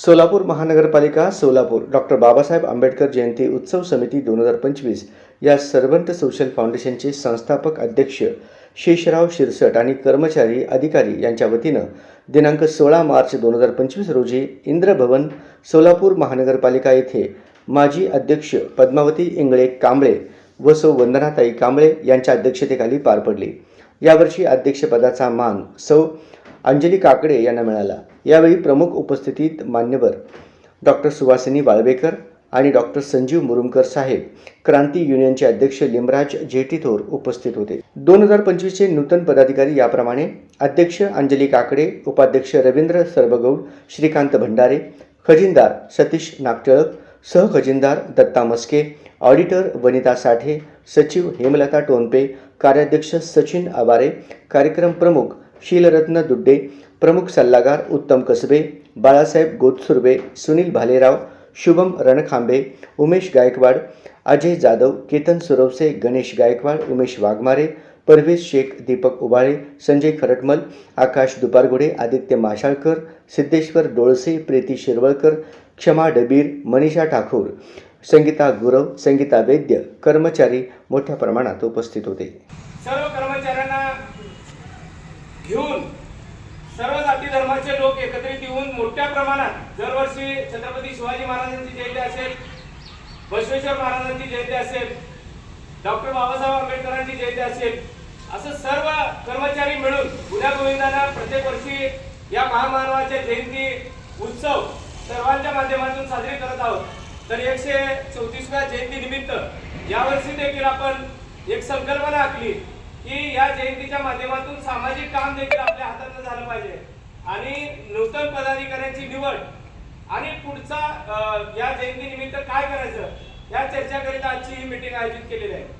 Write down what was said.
सोलापूर महानगरपालिका सोलापूर डॉक्टर बाबासाहेब आंबेडकर जयंती उत्सव समिती दोन हजार पंचवीस या सर्वंत सोशल फाउंडेशनचे संस्थापक अध्यक्ष शेषराव शिरसट आणि कर्मचारी अधिकारी यांच्या वतीनं दिनांक सोळा मार्च दोन हजार पंचवीस रोजी इंद्रभवन सोलापूर महानगरपालिका येथे माजी अध्यक्ष पद्मावती इंगळे कांबळे व सौ वंदनाताई कांबळे यांच्या अध्यक्षतेखाली पार पडली. यावर्षी अध्यक्षपदाचा मान सौ अंजली काकडे यांना मिळाला. यावेळी प्रमुख उपस्थितीत मान्यवर डॉक्टर सुवासिनी वाळवेकर आणि डॉक्टर संजीव मुरुमकर साहेब क्रांती युनियनचे अध्यक्ष लिमराज जेटीथोर उपस्थित होते. दोन हजार पंचवीसचे नूतन पदाधिकारी याप्रमाणे अध्यक्ष अंजली काकडे उपाध्यक्ष रवींद्र सर्वगौड श्रीकांत भंडारे खजिनदार सतीश नागटिळक सहखजिनदार दत्ता मस्के ऑडिटर वनिता साठे सचिव हेमलता टोनपे कार्याध्यक्ष सचिन आवारे कार्यक्रम प्रमुख शीलरत्न दुड्डे प्रमुख सल्लागार उत्तम कसबे बाळासाहेब गोतसुर्बे सुनील भालेराव शुभम रणखांबे उमेश गायकवाड अजय जाधव केतन सुरवसे गणेश गायकवाड उमेश वाघमारे परवेज शेख दीपक उबाळे संजय खरटमल आकाश दुपारगुडे आदित्य माशाळकर सिद्धेश्वर डोळसे प्रीती शिरवळकर क्षमा डबीर मनीषा ठाकूर संगीता गुरव संगीता वैद्य कर्मचारी मोठ्या प्रमाणात उपस्थित होते. घेऊन सर्व जाती धर्माचे लोक एकत्रित येऊन मोठ्या प्रमाणात दरवर्षी छत्रपती शिवाजी महाराजांची जयंती असेल बसवेश्वर महाराजांची जयंती असेल डॉक्टर बाबासाहेब आंबेडकरांची जयंती असेल असं सर्व कर्मचारी मिळून गुन्हा गोविंदांना प्रत्येक वर्षी या महामानवाच्या जयंती उत्सव सर्वांच्या माध्यमातून साजरी करत आहोत. तर एकशे चौतीसव्या जयंती निमित्त यावर्षी देखील आपण एक संकल्पना आखली. की या जयंतीच्या माध्यमातून सामाजिक काम देखील आपल्या हातातनं झालं पाहिजे. आणि नूतन पदाधिकाऱ्यांची निवड आणि पुढचा या जयंती निमित्त काय करायचं या चर्चा करीत आजची ही मीटिंग आयोजित केलेली आहे.